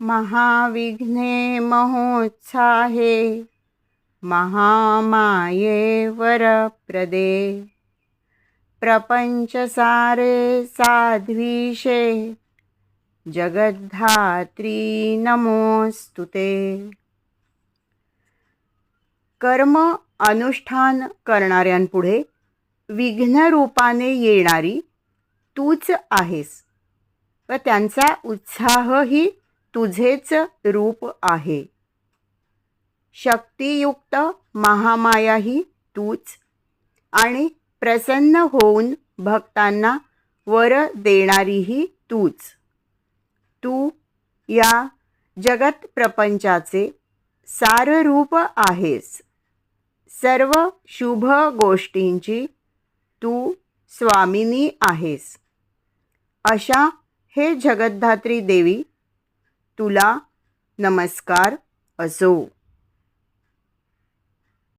महाविघ्ने महोत्साहे महामाये वरप्रदे। प्रपञ्चसारे साध्वीशे जगद्धात्री नमोऽस्तु ते। कर्म अनुष्ठान करणाऱ्यांपुढे विघ्नरूपाने येणारी तूच आहेस. व त्यांचा उत्साहही तुझेच रूप आहे. शक्तियुक्त महामायाही तूच आणि प्रसन्न होऊन भक्तांना वर देणारीही तूच. तू या जगत प्रपंचाचे साररूप आहेस. सर्व शुभ गोष्टींची तू स्वामिनी आहेस. अशा हे जगद्धात्री देवी तुला नमस्कार असो.